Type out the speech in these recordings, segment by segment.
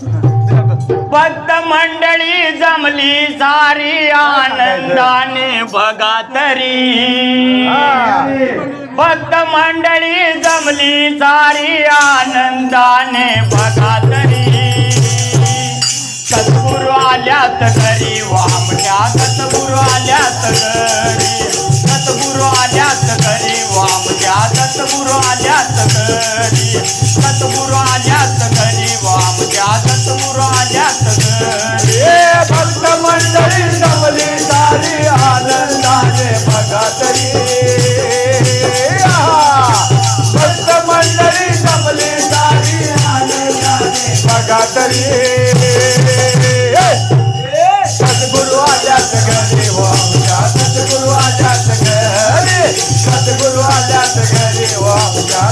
भक्त मंडळी जमली सारी आनंदाने बघा तरी. भक्त मंडळी जमली सारी आनंदाने बघा तरी. सद्गुरु आल्यात घरी वामल्या सद्गुरु आल्यात घरी. सद्गुरु आल्यात घरी वामल्या सद्गुरु आल्यात घरी. सद्गुरु आल्यात घरी. हे भक्त मंडळी जमली सारी आनंदाने बघा तरी. भक्त मंडळी जमली सारी आनंदाने बघा तरी. हे. आल्यात घरी व आमच्या सद्गुरु आल्यात घरी सद्गुरु आल्यात घरी व आमच्या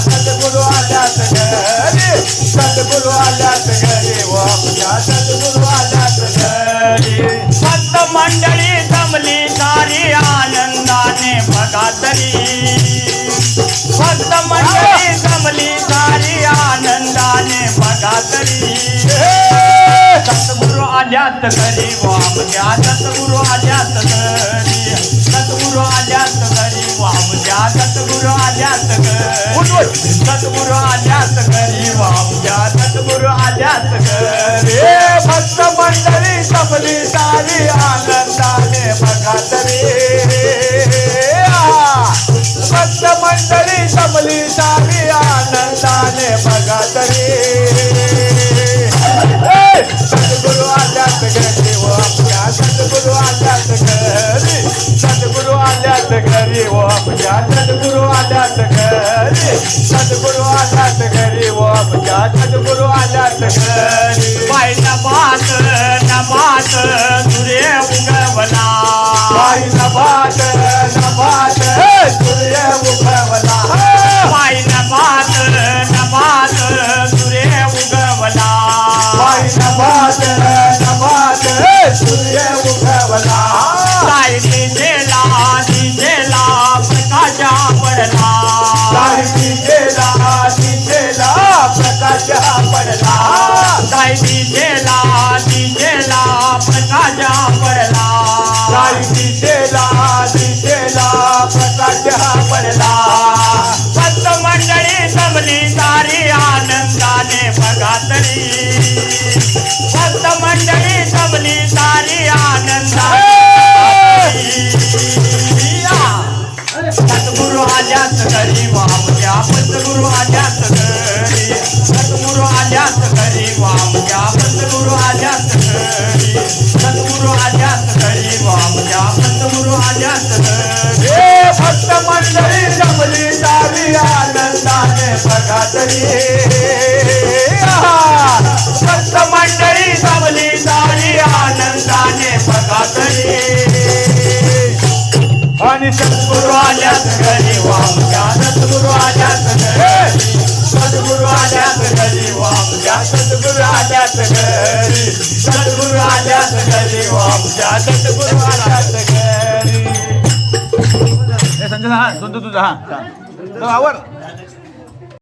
मंडळी जमली सारी आनंदाने बघा तरी. भक्त मंडळी जमली सारी आनंदाने बघा तरी. सतगुरु आल्यात घरी वामच्या सतगुरु आल्यात घरी सतगुरु आल्यात घरी वामच्या सतगुरु आल्यात घरी सतगुरु आल्यात घरी वामच्या सतगुरु आल्यात घरी भक्त मंडळी जमली सारी आनंदाने बघा तरी आहा. भक्त मंडळी जमली सारी आनंदाने बघा तरी हे. सद्गुरु आल्यात घरी व आपल्या सद्गुरु आल्यात घरी सद्गुरु आल्यात घरी व आपल्या सद्गुरु आल्यात घरी सद्गुरु आल्यात घरी व आपल्या सद्गुरु आल्यात घरी बाई नभात नभात बाई नभात नभात सूर्य उगवला. बाई नभात नभात सूर्य उगवला. बाई नभात नभात सूर्य उगवला. प्रकाशा पडला. प्रकाश पडला. प्रकाश पडला. भक्त मंडळी जमली सारी आनंदाने बघा तरी. भक्त मंडळी जमली सारी आनंदाने सतगुरु आल्यात घरी वामच्या सतगुरु आल्यात घरी सतगुरु आल्यात घरी वामच्या भक्त मंडळी जमली आनंदाने बघा तरी आणि सद्गुरु गुरु आल्यात घरी वामच्या सद्गुरु आल्यात घरी. सद्गुरु आल्यात घरी सद्गुरु आल्यात घरी. सद्गुरु घरी वामच्या सद्गुरु आल्यात घरी संजय हा दोन तुझा हा. आवर